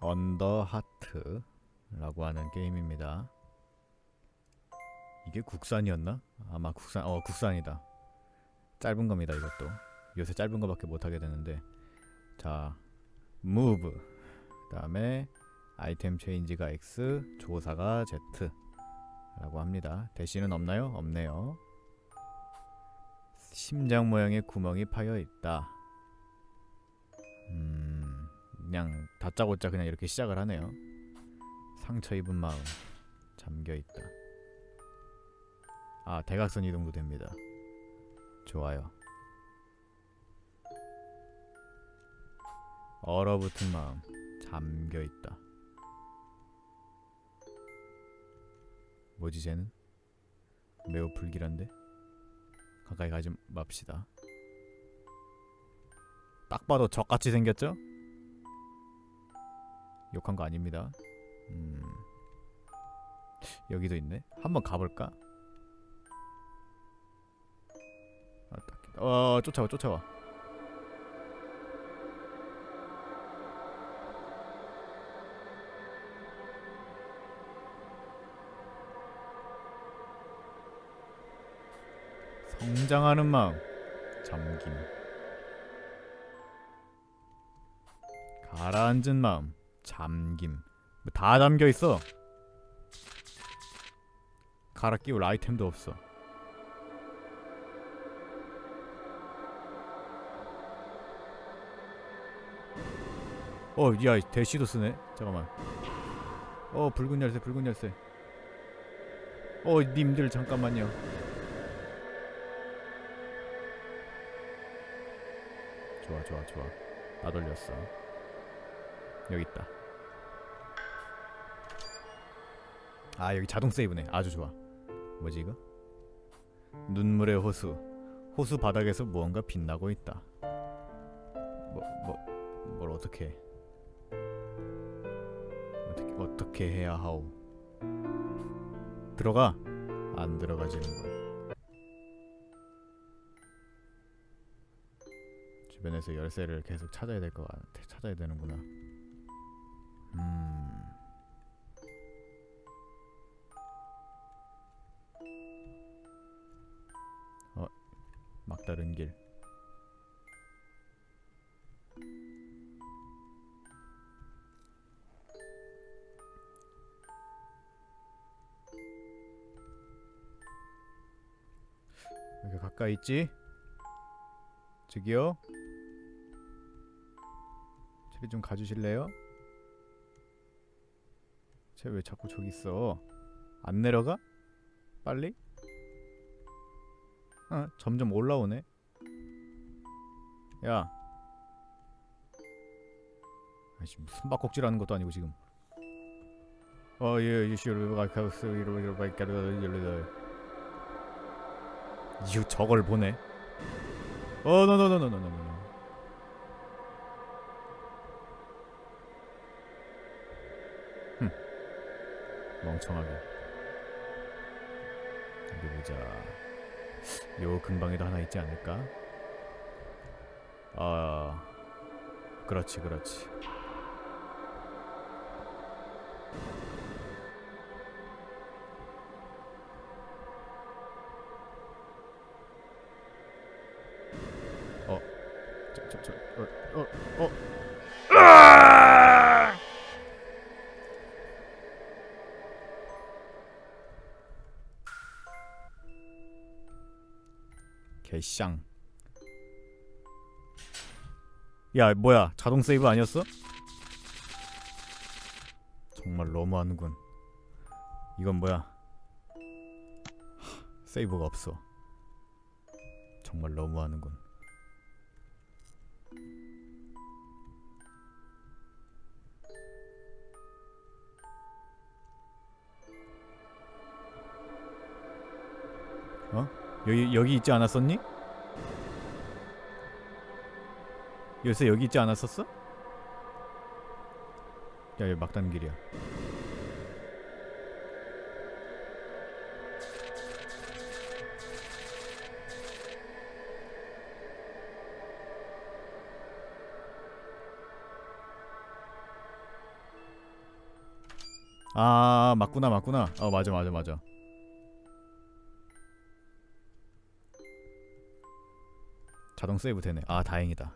언더 하트라고 하는 게임입니다. 이게 국산이었나? 아마 국산 어 국산이다. 짧은 겁니다 이것도. 요새 짧은 거밖에 못 하게 되는데 자 move 그 다음에 아이템 체인지가 X 조사가 Z라고 합니다. 대시는 없나요? 없네요. 심장 모양의 구멍이 파여 있다. 음, 그냥 다짜고짜 그냥 이렇게 시작을 하네요. 상처 입은 마음 잠겨 있다. 아, 대각선 이동도 됩니다. 좋아요. 얼어붙은 마음 잠겨 있다. 뭐지 쟤는? 매우 불길한데? 가까이 가지 맙시다. 딱 봐도 적같이 생겼죠? 욕한 거 아닙니다. 음. 여기도 있네. 한번 가볼까? 아, 딱- 어, 쫓아와, 쫓아와. 성장하는 마음 잠김 가라앉은 마음 잠김. 뭐다 잠겨 있어. 갈아 끼울 아이템도 없어. 어 야 대시도 쓰네. 잠깐만. 어 붉은 열쇠 붉은 열쇠. 어 님들 잠깐만요. 좋아 좋아 좋아. 나 돌렸어. 여기 있다 아 여기 자동 세이브네 아주 좋아 뭐지 이거 눈물의 호수 호수 바닥에서 무언가 빛나고 있다 뭐 뭐 뭘 어떻게 해? 어떻게 어떻게 해야 하오 들어가 안 들어가지는군 주변에서 열쇠를 계속 찾아야 될 것 같아. 찾아야 되는구나. 음. 막다른 길. 여기 가까이 있지? 저기요? 저리 좀 가주실래요? 쟤 왜 자꾸 저기 있어? 안 내려가? 빨리? 어, 점점 올라오네. 야. 아이씨, 무슨 숨바꼭질하는 것도 아니고 지금. 어, 예, 이시로가 가스 이로가 가르가 열려. 이후 저걸 보네. 어, 노노노노노노노. 멍청하게. 어디 보자. 요 근방에도 하나 있지 않을까? 아, 그렇지, 그렇지. 개쌍. 야, 뭐야? 자동 세이브 아니었어? 정말 너무하는군. 이건 뭐야? 하, 세이브가 없어. 정말 너무하는군. 어? 여기 여기 있지 않았었니? 열쇠 여기 있지 않았었어? 야 여기 막다른 길이야. 아 맞구나 맞구나 어 맞아 맞아 맞아 자동 세이브 되네 아 다행이다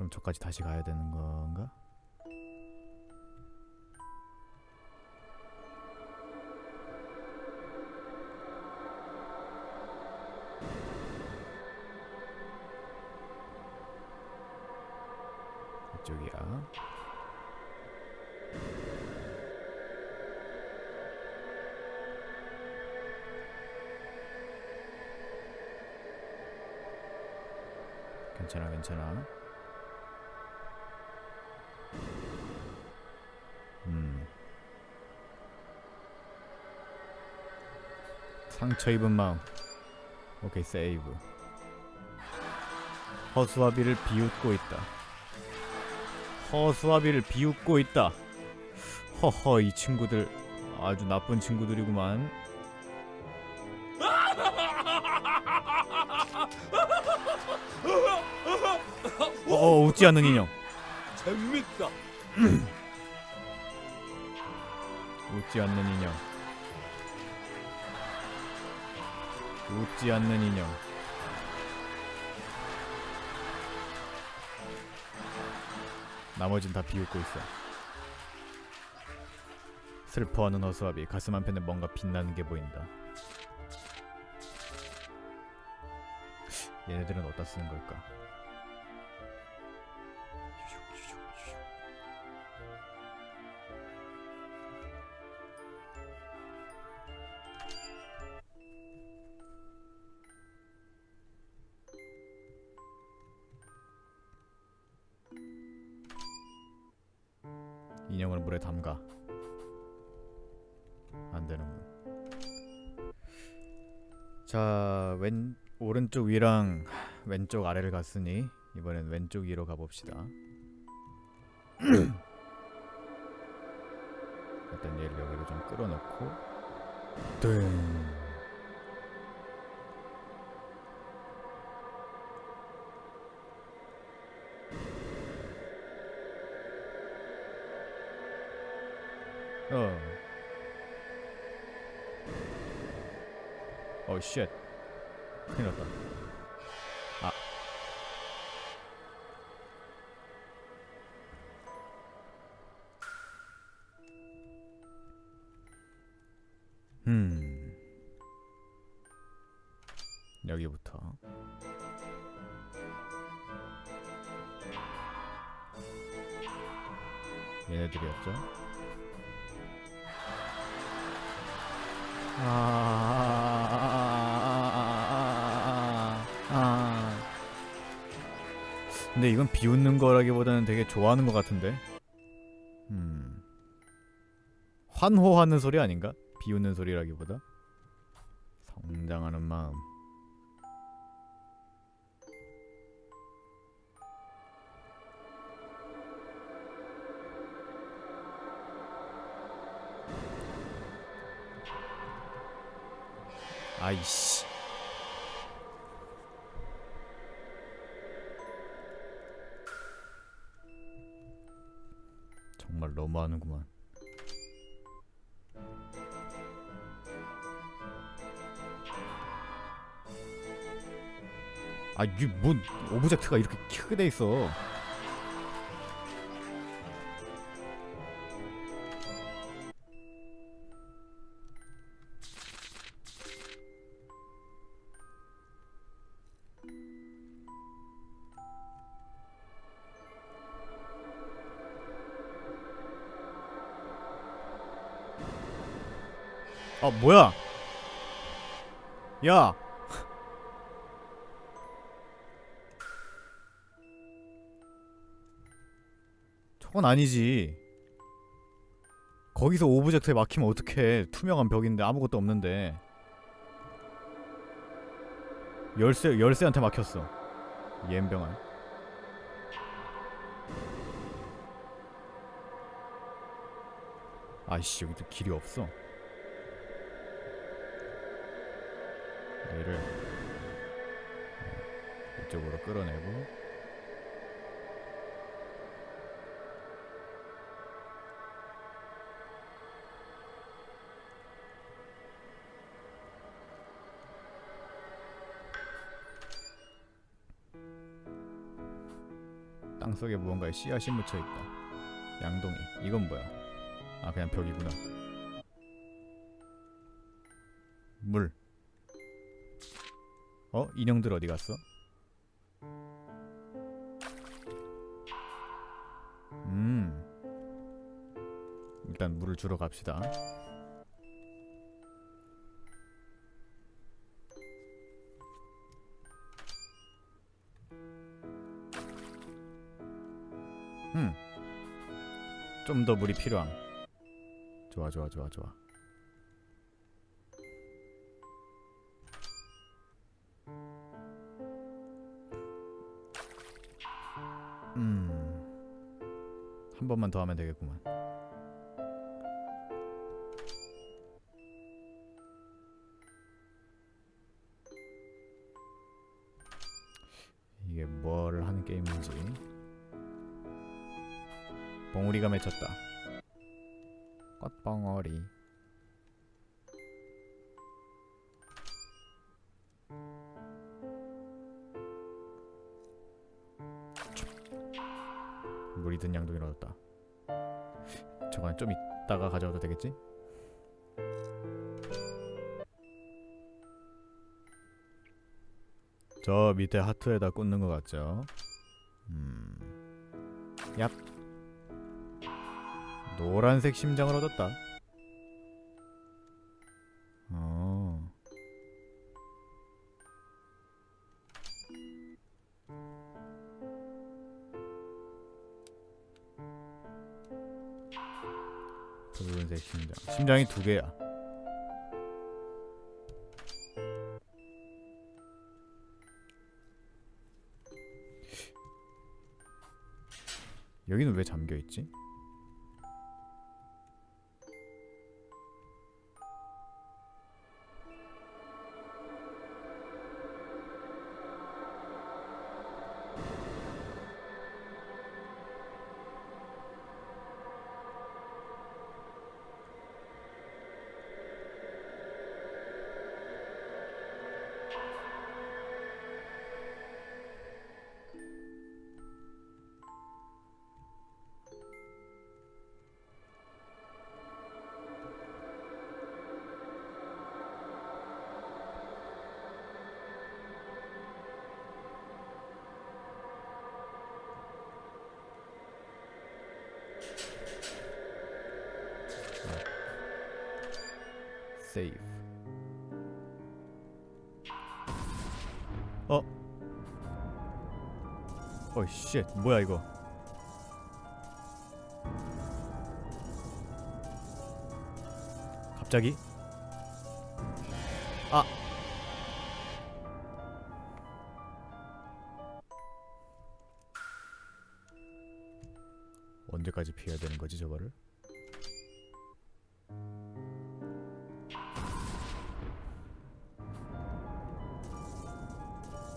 그럼 저까지 다시 가야 되는 건가? 이쪽이야 괜찮아 괜찮아 상처 입은 마음. 오케이 세이브. 허수아비를 비웃고 있다. 허수아비를 비웃고 있다. 허허 이 친구들. 아주 나쁜 친구들이구만. 어 어 웃지 않는 인형. 재밌다. 웃지 않는 인형 웃지 않는 인형. 나머진 다 비웃고 있어. 슬퍼하는 허수아비 가슴 한편에 뭔가 빛나는 게 보인다. 얘네들은 어디다 쓰는 걸까 인형을 물에 담가 안 되는군. 자, 왼 오른쪽 위랑 왼쪽 아래를 갔으니 이번엔 왼쪽 위로 가봅시다. 일단 얘를 여기로 좀 끌어놓고 뜬. 어. 어, 쉣. 큰일 났다. 아. 음. 여기부터. 얘네들이었죠? 아, 아, 아. 근데 이건 비웃는 거라기보다는 되게 좋아하는 것 같은데. 음. 환호하는 소리 아닌가? 비웃는 소리라기보다. 성장하는 마음. 아이씨. 정말 너무하는구만. 아, 이게 뭔 오브젝트가 이렇게 크게 돼 있어. 아, 뭐야? 야. 저건 아니지. 거기서 오브젝트에 막히면 어떡해. 투명한 벽인데 아무것도 없는데. 열쇠 열쇠한테 막혔어. 옌병아. 아이씨 여기도 길이 없어. 얘를 어, 이쪽으로 끌어내고 땅속에 무언가에 씨앗이 묻혀있다. 양동이. 이건 뭐야? 아 그냥 벽이구나. 물. 어? 인형들 어디 갔어? 음. 일단 물을 주러 갑시다. 음. 좀 더 물이 필요함. 좋아 좋아 좋아 좋아. 번만 더 하면 되겠구만. 이게 뭘 하는 게임인지. 봉우리가 맺혔다. 꽃봉오리. 든 양동이를 얻었다. 저건 좀 이따가 가져와도 되겠지? 저 밑에 하트에다 꽂는 것 같죠? 음, 얍. 노란색 심장을 얻었다. 심장. 심장이 두 개야. 여기는 왜 잠겨 있지? 세이브. 어? 어이 쉣. 뭐야 이거? 갑자기? 아. 언제까지 피해야 되는 거지 저거를?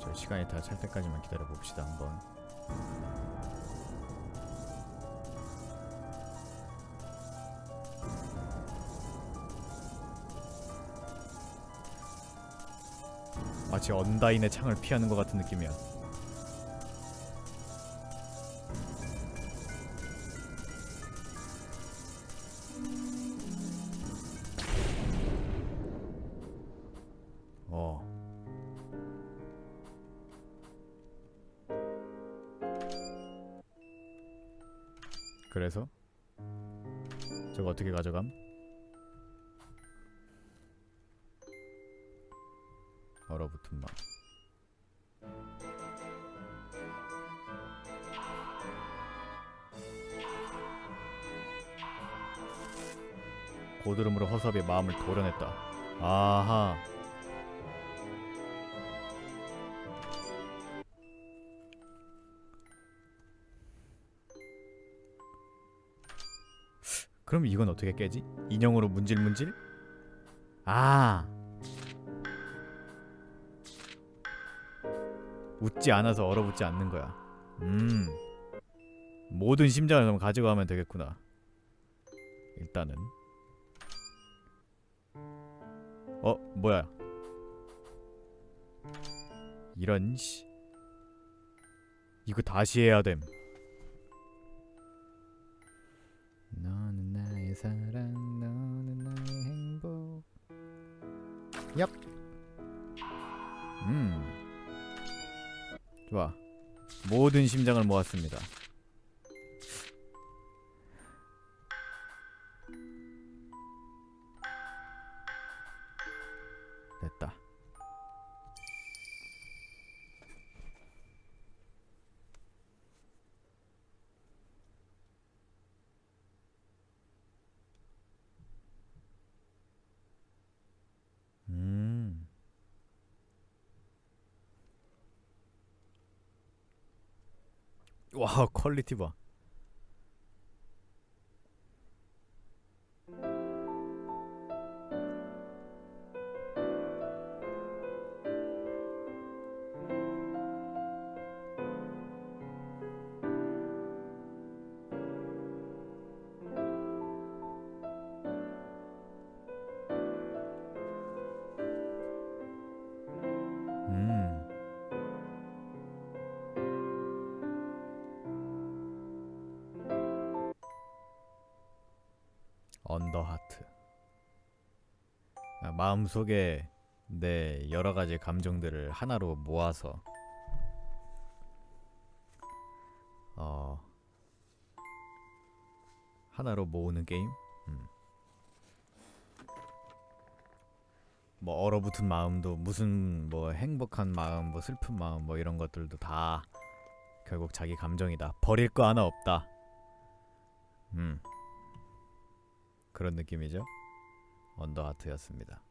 저 시간이 다 찰 때까지만 기다려 봅시다 한번. 마치 언다인의 창을 피하는 것 같은 느낌이야. 어떻게 가져감? 얼어붙은 막 고드름으로 허섭의 마음을 도려냈다. 아하. 그럼 이건 어떻게 깨지? 인형으로 문질문질? 아. 웃지 않아서 얼어붙지 않는 거야. 음. 모든 심장을 그럼 가져가면 되겠구나. 일단은. 어, 뭐야? 이런 씨. 이거 다시 해야 됨. 사랑 너는 나의 행복. 얍. 음. 좋아. 모든 심장을 모았습니다 와 퀄리티 봐. 더 하트. 아, 마음속에 내 여러 가지 감정들을 하나로 모아서 어 하나로 모으는 게임. 음. 뭐 얼어붙은 마음도 무슨 뭐 행복한 마음, 뭐 슬픈 마음, 뭐 이런 것들도 다 결국 자기 감정이다. 버릴 거 하나 없다. 음. 그런 느낌이죠. 언더하트였습니다.